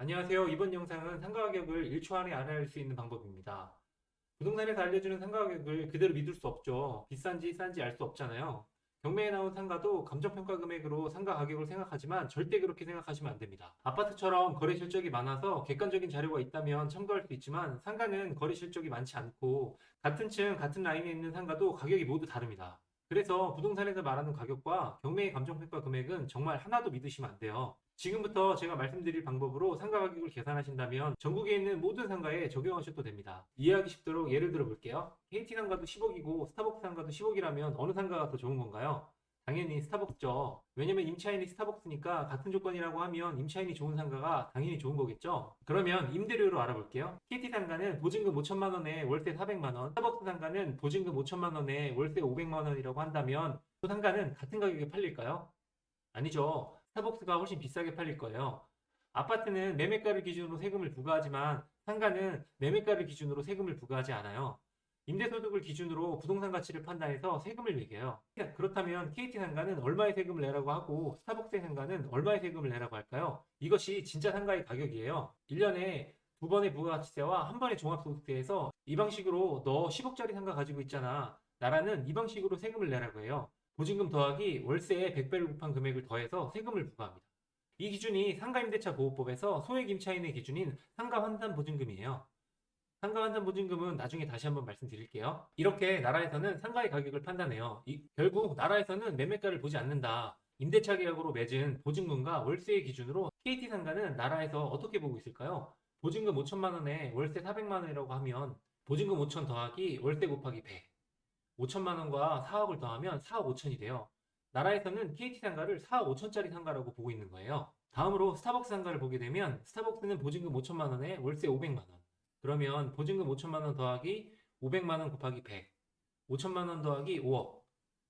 안녕하세요. 이번 영상은 상가 가격을 1초 안에 알아낼 수 있는 방법입니다. 부동산에서 알려주는 상가 가격을 그대로 믿을 수 없죠. 비싼지 싼지 알 수 없잖아요. 경매에 나온 상가도 감정평가 금액으로 상가 가격을 생각하지만 절대 그렇게 생각하시면 안 됩니다. 아파트처럼 거래 실적이 많아서 객관적인 자료가 있다면 참고할 수 있지만 상가는 거래 실적이 많지 않고 같은 층, 같은 라인에 있는 상가도 가격이 모두 다릅니다. 그래서 부동산에서 말하는 가격과 경매의 감정평가 금액은 정말 하나도 믿으시면 안 돼요. 지금부터 제가 말씀드릴 방법으로 상가 가격을 계산하신다면 전국에 있는 모든 상가에 적용하셔도 됩니다. 이해하기 쉽도록 예를 들어 볼게요. KT 상가도 10억이고 스타벅스 상가도 10억이라면 어느 상가가 더 좋은 건가요? 당연히 스타벅스죠. 왜냐면 임차인이 스타벅스니까 같은 조건이라고 하면 임차인이 좋은 상가가 당연히 좋은 거겠죠. 그러면 임대료로 알아볼게요. KT 상가는 보증금 5천만 원에 월세 400만 원, 스타벅스 상가는 보증금 5천만 원에 월세 500만 원이라고 한다면 그 상가는 같은 가격에 팔릴까요? 아니죠. 스타벅스가 훨씬 비싸게 팔릴 거예요. 아파트는 매매가를 기준으로 세금을 부과하지만 상가는 매매가를 기준으로 세금을 부과하지 않아요. 임대소득을 기준으로 부동산 가치를 판단해서 세금을 매겨요. 그렇다면 KT 상가는 얼마의 세금을 내라고 하고 스타벅스 상가는 얼마의 세금을 내라고 할까요? 이것이 진짜 상가의 가격이에요. 1년에 두 번의 부가가치세와 한 번의 종합소득세에서 이 방식으로 너 10억짜리 상가 가지고 있잖아. 나라는 이 방식으로 세금을 내라고 해요. 보증금 더하기 월세의 100배를 곱한 금액을 더해서 세금을 부과합니다. 이 기준이 상가임대차 보호법에서 소액 임차인의 기준인 상가 환산 보증금이에요. 상가 환산 보증금은 나중에 다시 한번 말씀드릴게요. 이렇게 나라에서는 상가의 가격을 판단해요. 이- 결국 나라에서는 매매가를 보지 않는다. 임대차 계약으로 맺은 보증금과 월세의 기준으로 KT 상가는 나라에서 어떻게 보고 있을까요? 보증금 5천만 원에 월세 400만 원이라고 하면 보증금 5천 더하기 월세 곱하기 100. 5천만 원과 4억을 더하면 4억 5천이 돼요. 나라에서는 KT 상가를 4억 5천짜리 상가라고 보고 있는 거예요. 다음으로 스타벅스 상가를 보게 되면 스타벅스는 보증금 5천만 원에 월세 500만 원. 그러면 보증금 5천만 원 더하기 500만 원 곱하기 100. 5천만 원 더하기 5억.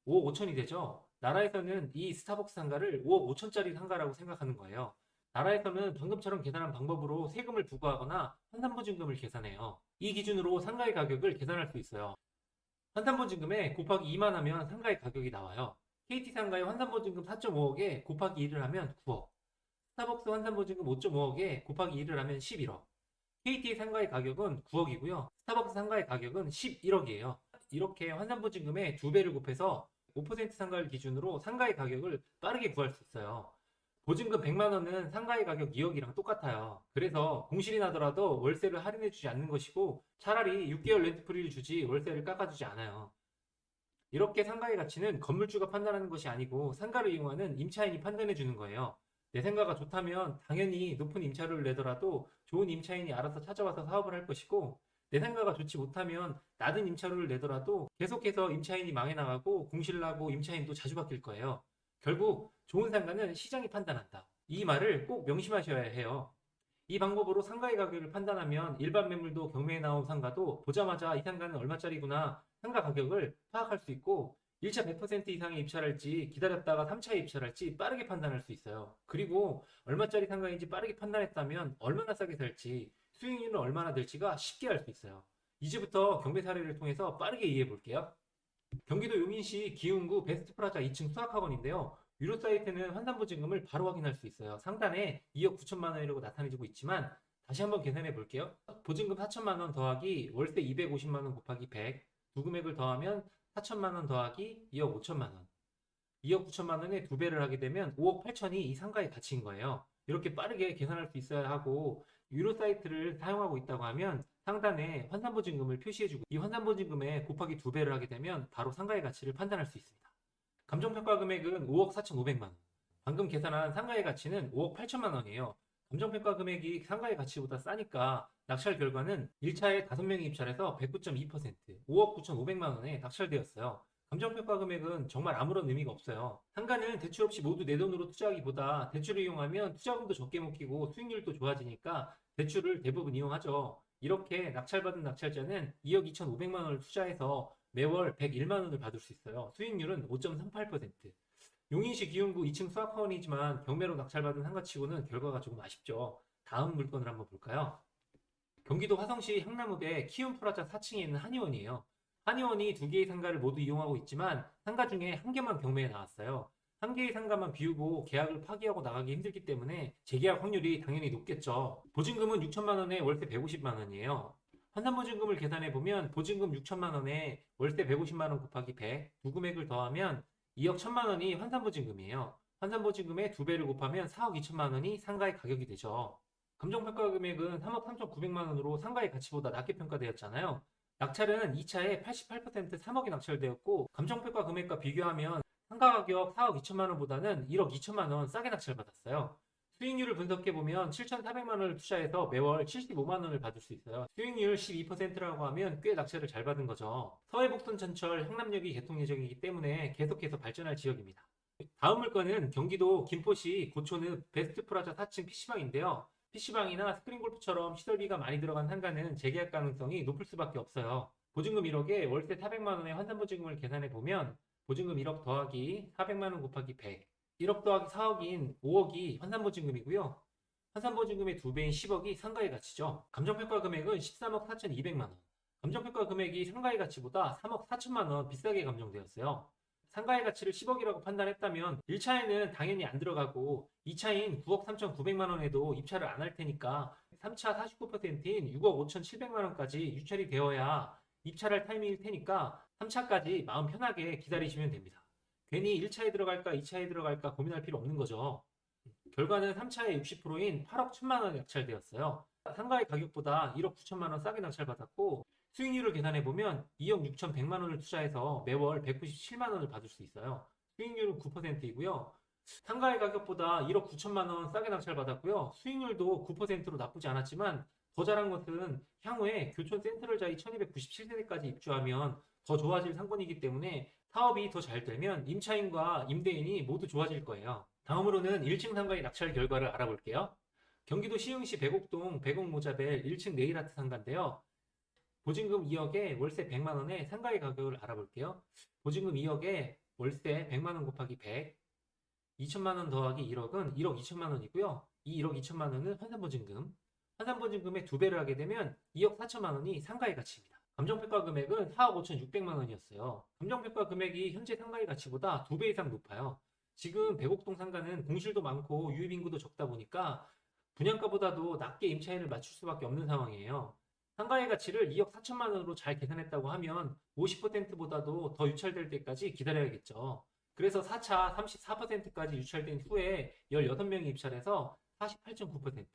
5억 5천이 되죠. 나라에서는 이 스타벅스 상가를 5억 5천짜리 상가라고 생각하는 거예요. 나라에서는 방금처럼 계산한 방법으로 세금을 부과하거나 환산보증금을 계산해요. 이 기준으로 상가의 가격을 계산할 수 있어요. 환산보증금에 곱하기 2만 하면 상가의 가격이 나와요. KT 상가의 환산보증금 4.5억에 곱하기 1을 하면 9억. 스타벅스 환산보증금 5.5억에 곱하기 1을 하면 11억. KT 상가의 가격은 9억이고요. 스타벅스 상가의 가격은 11억이에요. 이렇게 환산보증금의 두 배를 곱해서 5% 상가를 기준으로 상가의 가격을 빠르게 구할 수 있어요. 보증금 100만 원은 상가의 가격 2억이랑 똑같아요. 그래서 공실이 나더라도 월세를 할인해 주지 않는 것이고 차라리 6개월 렌트프리를 주지 월세를 깎아주지 않아요. 이렇게 상가의 가치는 건물주가 판단하는 것이 아니고 상가를 이용하는 임차인이 판단해 주는 거예요. 내 생각가 좋다면 당연히 높은 임차료를 내더라도 좋은 임차인이 알아서 찾아와서 사업을 할 것이고 내 생각가 좋지 못하면 낮은 임차료를 내더라도 계속해서 임차인이 망해 나가고 공실을 하고 임차인도 자주 바뀔 거예요. 결국 좋은 상가는 시장이 판단한다. 이 말을 꼭 명심하셔야 해요. 이 방법으로 상가의 가격을 판단하면 일반 매물도 경매에 나온 상가도 보자마자 이 상가는 얼마짜리구나 상가 가격을 파악할 수 있고 1차 100% 이상의 입찰할지 기다렸다가 3차에 입찰할지 빠르게 판단할 수 있어요. 그리고 얼마짜리 상가인지 빠르게 판단했다면 얼마나 싸게 살지 수익률은 얼마나 될지가 쉽게 알 수 있어요. 이제부터 경매 사례를 통해서 빠르게 이해해 볼게요. 경기도 용인시 기흥구 베스트 프라자 2층 수학학원인데요. 유료 사이트는 환산보증금을 바로 확인할 수 있어요. 상단에 2억 9천만 원이라고 나타내지고 있지만 다시 한번 계산해 볼게요. 보증금 4천만 원 더하기 월세 250만 원 곱하기 100. 두 금액을 더하면 4천만 원 더하기 2억 5천만 원. 2억 9천만 원에 두 배를 하게 되면 5억 8천이 이 상가의 가치인 거예요. 이렇게 빠르게 계산할 수 있어야 하고 유료 사이트를 사용하고 있다고 하면 상단에 환산보증금을 표시해주고 이 환산보증금에 곱하기 두 배를 하게 되면 바로 상가의 가치를 판단할 수 있습니다. 감정평가 금액은 5억 4,500만 원. 방금 계산한 상가의 가치는 5억 8천만 원이에요. 감정평가 금액이 상가의 가치보다 싸니까 낙찰 결과는 1차에 5명이 입찰해서 109.2% 5억 9,500만 원에 낙찰되었어요. 감정평가 금액은 정말 아무런 의미가 없어요. 상가는 대출 없이 모두 내 돈으로 투자하기보다 대출을 이용하면 투자금도 적게 먹히고 수익률도 좋아지니까 대출을 대부분 이용하죠. 이렇게 낙찰받은 낙찰자는 2억 2,500만 원을 투자해서 매월 101만 원을 받을 수 있어요. 수익률은 5.38%. 용인시 기흥구 2층 수학학원이지만 경매로 낙찰받은 상가치고는 결과가 조금 아쉽죠. 다음 물건을 한번 볼까요? 경기도 화성시 향나무배 키움프라자 4층에 있는 한의원이에요. 한의원이 두 개의 상가를 모두 이용하고 있지만 상가 중에 한 개만 경매에 나왔어요. 한 개의 상가만 비우고 계약을 파기하고 나가기 힘들기 때문에 재계약 확률이 당연히 높겠죠. 보증금은 6천만 원에 월세 150만 원이에요. 환산보증금을 계산해 보면 보증금 6천만 원에 월세 150만 원 곱하기 100, 두 금액을 더하면 2억 1천만 원이 환산보증금이에요. 환산보증금의 두 배를 곱하면 4억 2천만 원이 상가의 가격이 되죠. 감정평가 금액은 3억 3,900만 원으로 상가의 가치보다 낮게 평가되었잖아요. 낙찰은 2차에 88% 3억이 낙찰되었고 감정평가 금액과 비교하면 상가 가격 4억 2천만 원보다는 1억 2천만 원 싸게 낙찰받았어요. 수익률을 분석해 보면 7,400만 원을 투자해서 매월 75만 원을 받을 수 있어요. 수익률 12%라고 하면 꽤 낙찰을 잘 받은 거죠. 서해복선 전철 향남역이 개통 예정이기 때문에 계속해서 발전할 지역입니다. 다음 물건은 경기도 김포시 고촌읍 베스트 프라자 4층 PC방인데요. PC방이나 스크린 골프처럼 시설비가 많이 들어간 상가는 재계약 가능성이 높을 수밖에 없어요. 보증금 1억에 월세 400만 원의 환산보증금을 계산해 보면 보증금 1억 더하기 400만 원 곱하기 100 1억 더하기 4억인 5억이 환산보증금이고요. 환산보증금의 두 배인 10억이 상가의 가치죠. 감정평가 금액은 13억 4,200만 원. 감정평가 금액이 상가의 가치보다 3억 4천만 원 비싸게 감정되었어요. 상가의 가치를 10억이라고 판단했다면 1차에는 당연히 안 들어가고 2차인 9억 3,900만 원에도 입찰을 안 할 테니까 3차 49%인 6억 5,700만 원까지 유찰이 되어야 입찰할 타이밍일 테니까 3차까지 마음 편하게 기다리시면 됩니다. 괜히 1차에 들어갈까 2차에 들어갈까 고민할 필요 없는 거죠. 결과는 3차의 60%인 8억 1천만 원 낙찰되었어요. 상가의 가격보다 1억 9천만 원 싸게 낙찰받았고 수익률을 계산해 보면 2억 6,100만 원을 투자해서 매월 197만 원을 받을 수 있어요. 수익률은 9%이고요. 상가의 가격보다 1억 9천만 원 싸게 낙찰받았고요. 수익률도 9%로 나쁘지 않았지만 더 잘한 것은 향후에 교촌 센트럴자이 1297세대까지 입주하면 더 좋아질 상권이기 때문에 사업이 더 잘 되면 임차인과 임대인이 모두 좋아질 거예요. 다음으로는 1층 상가의 낙찰 결과를 알아볼게요. 경기도 시흥시 백옥동 백옥모자벨 1층 네일아트 상가인데요. 보증금 2억에 월세 100만 원에 상가의 가격을 알아볼게요. 보증금 2억에 월세 100만 원 곱하기 100, 2천만 원 더하기 1억은 1억 2천만 원이고요. 이 1억 2천만 원은 환산보증금. 환산보증금의 두 배를 하게 되면 2억 4천만 원이 상가의 가치입니다. 감정평가 금액은 4억 5천6백만 원이었어요. 감정평가 금액이 현재 상가의 가치보다 두배 이상 높아요. 지금 백옥동 상가는 공실도 많고 유입인구도 적다 보니까 분양가보다도 낮게 임차인을 맞출 수밖에 없는 상황이에요. 상가의 가치를 2억 4천만 원으로 잘 계산했다고 하면 50%보다도 더 유찰될 때까지 기다려야겠죠. 그래서 4차 34%까지 유찰된 후에 16명이 입찰해서 48.9%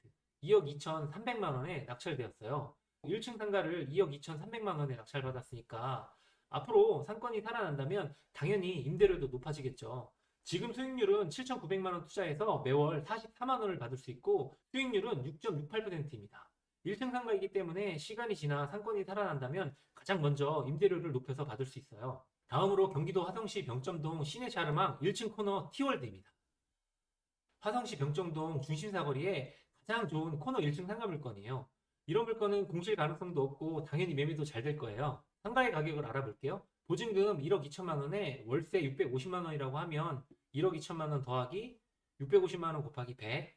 2억 2,300만 원에 낙찰되었어요. 1층 상가를 2억 2,300만 원에 낙찰받았으니까 앞으로 상권이 살아난다면 당연히 임대료도 높아지겠죠. 지금 수익률은 7,900만 원 투자해서 매월 44만 원을 받을 수 있고 수익률은 6.68%입니다. 1층 상가이기 때문에 시간이 지나 상권이 살아난다면 가장 먼저 임대료를 높여서 받을 수 있어요. 다음으로 경기도 화성시 병점동 시내 자르망 1층 코너 티월드입니다. 화성시 병점동 중심 사거리에 가장 좋은 코너 1층 상가 물건이에요. 이런 물건은 공실 가능성도 없고 당연히 매매도 잘 될 거예요. 상가의 가격을 알아볼게요. 보증금 1억 2천만 원에 월세 650만 원이라고 하면 1억 2천만 원 더하기 650만 원 곱하기 100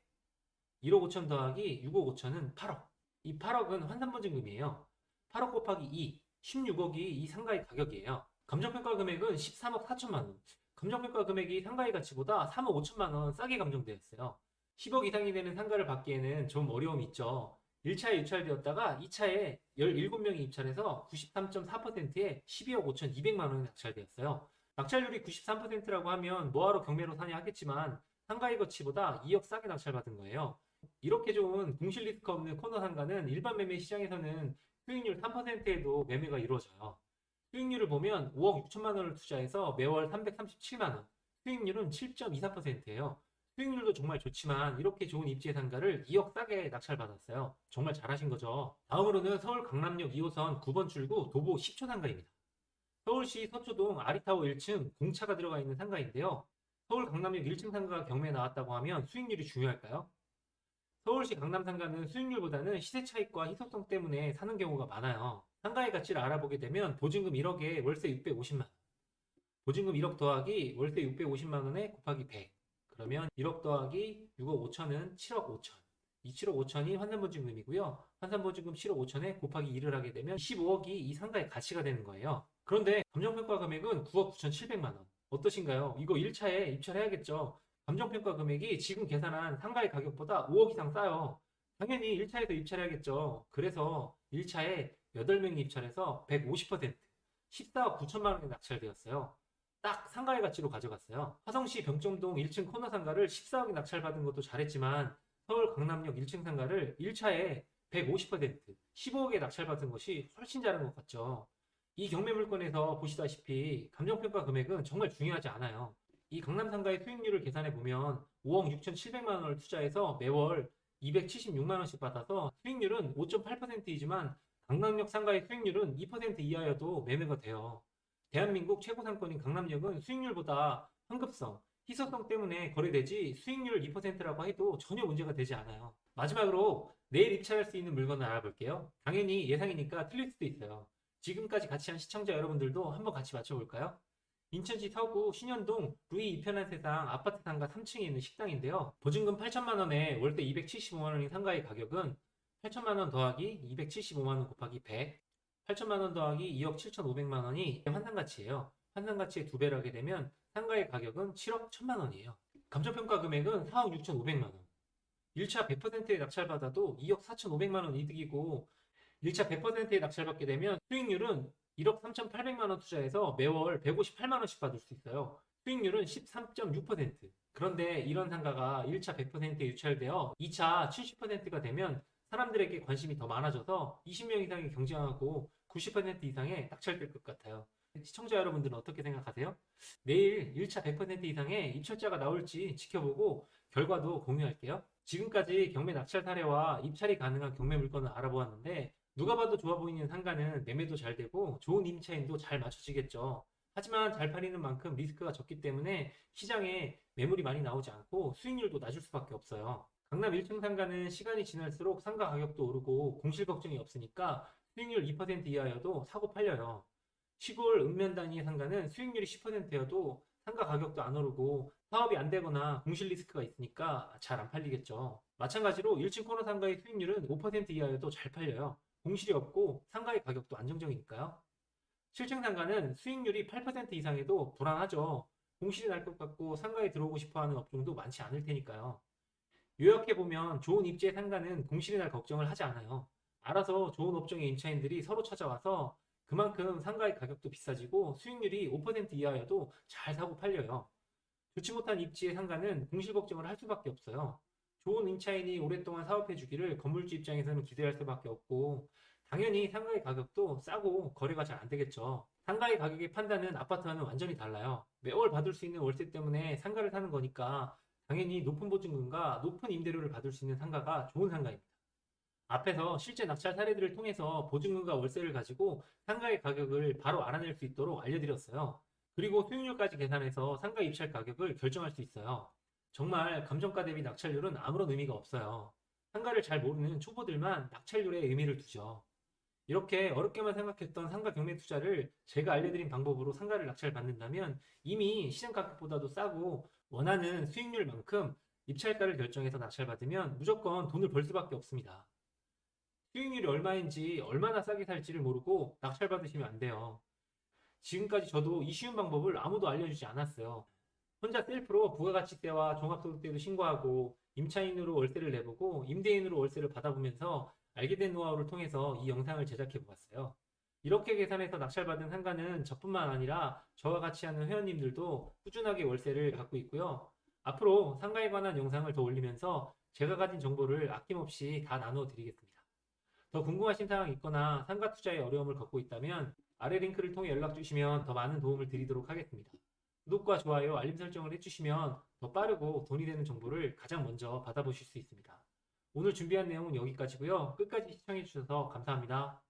1억 5천 더하기 6억 5천은 8억 이 8억은 환산보증금이에요. 8억 곱하기 2 16억이 이 상가의 가격이에요. 감정평가 금액은 13억 4천만 원 감정평가 금액이 상가의 가치보다 3억 5천만 원 싸게 감정되었어요. 10억 이상이 되는 상가를 받기에는 좀 어려움이 있죠. 1차에 유찰되었다가 2차에 17명이 입찰해서 93.4%에 12억 5,200만 원이 낙찰되었어요. 낙찰률이 93%라고 하면 뭐하러 경매로 사냐 하겠지만 상가의 가치보다 2억 싸게 낙찰받은 거예요. 이렇게 좋은 공실 리스크 없는 코너 상가는 일반 매매 시장에서는 수익률 3%에도 매매가 이루어져요. 수익률을 보면 5억 6천만 원을 투자해서 매월 337만 원, 수익률은 7.24%예요. 수익률도 정말 좋지만 이렇게 좋은 입지 상가를 2억 싸게 낙찰받았어요. 정말 잘하신 거죠. 다음으로는 서울 강남역 2호선 9번 출구 도보 10초 상가입니다. 서울시 서초동 아리타워 1층 공차가 들어가 있는 상가인데요. 서울 강남역 1층 상가가 경매에 나왔다고 하면 수익률이 중요할까요? 서울시 강남 상가는 수익률보다는 시세 차익과 희소성 때문에 사는 경우가 많아요. 상가의 가치를 알아보게 되면 보증금 1억에 월세 650만 원. 보증금 1억 더하기 월세 650만 원에 곱하기 100. 그러면 1억 더하기 6억 5천은 7억 5천. 이 7억 5천이 환산보증금이고요. 환산보증금 7억 5천에 곱하기 2를 하게 되면 15억이 이 상가의 가치가 되는 거예요. 그런데 감정평가 금액은 9억 9천 7백만 원. 어떠신가요? 이거 1차에 입찰해야겠죠. 감정평가 금액이 지금 계산한 상가의 가격보다 5억 이상 싸요. 당연히 1차에도 입찰해야겠죠. 그래서 1차에 8명이 입찰해서 150% 14억 9천만 원에 낙찰되었어요. 딱 상가의 가치로 가져갔어요. 화성시 병점동 1층 코너 상가를 14억에 낙찰받은 것도 잘했지만 서울 강남역 1층 상가를 1차에 150% 15억에 낙찰받은 것이 훨씬 잘한 것 같죠. 이 경매 물건에서 보시다시피 감정평가 금액은 정말 중요하지 않아요. 이 강남 상가의 수익률을 계산해 보면 5억 6,700만 원을 투자해서 매월 276만 원씩 받아서 수익률은 5.8%이지만 강남역 상가의 수익률은 2% 이하여도 매매가 돼요. 대한민국 최고 상권인 강남역은 수익률보다 환급성, 희소성 때문에 거래되지 수익률 2%라고 해도 전혀 문제가 되지 않아요. 마지막으로 내일 입찰할 수 있는 물건을 알아볼게요. 당연히 예상이니까 틀릴 수도 있어요. 지금까지 같이 한 시청자 여러분들도 한번 같이 맞춰볼까요? 인천시 서구 신현동 루이 이편한 세상 아파트 상가 3층에 있는 식당인데요. 보증금 8천만 원에 월세 275만 원인 상가의 가격은 8천만 원 더하기 275만 원 곱하기 100, 8천만 원 더하기 2억 7,500만 원이 환산 가치예요. 환산 가치의 두 배를 하게 되면 상가의 가격은 7억 1천만 원이에요. 감정평가 금액은 4억 6,500만 원. 1차 100%에 낙찰받아도 2억 4,500만 원 이득이고 1차 100%에 낙찰받게 되면 수익률은 1억 3,800만 원 투자해서 매월 158만 원씩 받을 수 있어요. 수익률은 13.6%. 그런데 이런 상가가 1차 100%에 유찰되어 2차 70%가 되면 사람들에게 관심이 더 많아져서 20명 이상이 경쟁하고 90% 이상의 낙찰될 것 같아요. 시청자 여러분들은 어떻게 생각하세요? 내일 1차 100% 이상의 입찰자가 나올지 지켜보고 결과도 공유할게요. 지금까지 경매 낙찰 사례와 입찰이 가능한 경매 물건을 알아보았는데 누가 봐도 좋아 보이는 상가는 매매도 잘 되고 좋은 임차인도 잘 맞춰지겠죠. 하지만 잘 팔리는 만큼 리스크가 적기 때문에 시장에 매물이 많이 나오지 않고 수익률도 낮을 수밖에 없어요. 강남 1층 상가는 시간이 지날수록 상가 가격도 오르고 공실 걱정이 없으니까 수익률 2% 이하여도 사고 팔려요. 시골 읍면 단위의 상가는 수익률이 10%여도 상가 가격도 안 오르고 사업이 안 되거나 공실 리스크가 있으니까 잘 안 팔리겠죠. 마찬가지로 1층 코너 상가의 수익률은 5% 이하여도 잘 팔려요. 공실이 없고 상가의 가격도 안정적이니까요. 7층 상가는 수익률이 8% 이상에도 불안하죠. 공실이 날 것 같고 상가에 들어오고 싶어 하는 업종도 많지 않을 테니까요. 요약해보면 좋은 입지의 상가는 공실이 날 걱정을 하지 않아요. 알아서 좋은 업종의 임차인들이 서로 찾아와서 그만큼 상가의 가격도 비싸지고 수익률이 5% 이하여도 잘 사고 팔려요. 좋지 못한 입지의 상가는 공실 걱정을 할 수밖에 없어요. 좋은 임차인이 오랫동안 사업해 주기를 건물주 입장에서는 기대할 수밖에 없고 당연히 상가의 가격도 싸고 거래가 잘 안 되겠죠. 상가의 가격의 판단은 아파트와는 완전히 달라요. 매월 받을 수 있는 월세 때문에 상가를 사는 거니까 당연히 높은 보증금과 높은 임대료를 받을 수 있는 상가가 좋은 상가입니다. 앞에서 실제 낙찰 사례들을 통해서 보증금과 월세를 가지고 상가의 가격을 바로 알아낼 수 있도록 알려드렸어요. 그리고 수익률까지 계산해서 상가 입찰 가격을 결정할 수 있어요. 정말 감정가 대비 낙찰률은 아무런 의미가 없어요. 상가를 잘 모르는 초보들만 낙찰률에 의미를 두죠. 이렇게 어렵게만 생각했던 상가 경매 투자를 제가 알려드린 방법으로 상가를 낙찰 받는다면 이미 시장 가격보다도 싸고 원하는 수익률만큼 입찰가를 결정해서 낙찰 받으면 무조건 돈을 벌 수밖에 없습니다. 수익률이 얼마인지 얼마나 싸게 살지를 모르고 낙찰 받으시면 안 돼요. 지금까지 저도 이 쉬운 방법을 아무도 알려주지 않았어요. 혼자 셀프로 부가가치세와 종합소득세도 신고하고 임차인으로 월세를 내보고 임대인으로 월세를 받아보면서 알게 된 노하우를 통해서 이 영상을 제작해 보았어요. 이렇게 계산해서 낙찰받은 상가는 저뿐만 아니라 저와 같이 하는 회원님들도 꾸준하게 월세를 갖고 있고요. 앞으로 상가에 관한 영상을 더 올리면서 제가 가진 정보를 아낌없이 다 나누어 드리겠습니다. 더 궁금하신 사항이 있거나 상가 투자에 어려움을 겪고 있다면 아래 링크를 통해 연락 주시면 더 많은 도움을 드리도록 하겠습니다. 구독과 좋아요, 알림 설정을 해주시면 더 빠르고 돈이 되는 정보를 가장 먼저 받아보실 수 있습니다. 오늘 준비한 내용은 여기까지고요. 끝까지 시청해주셔서 감사합니다.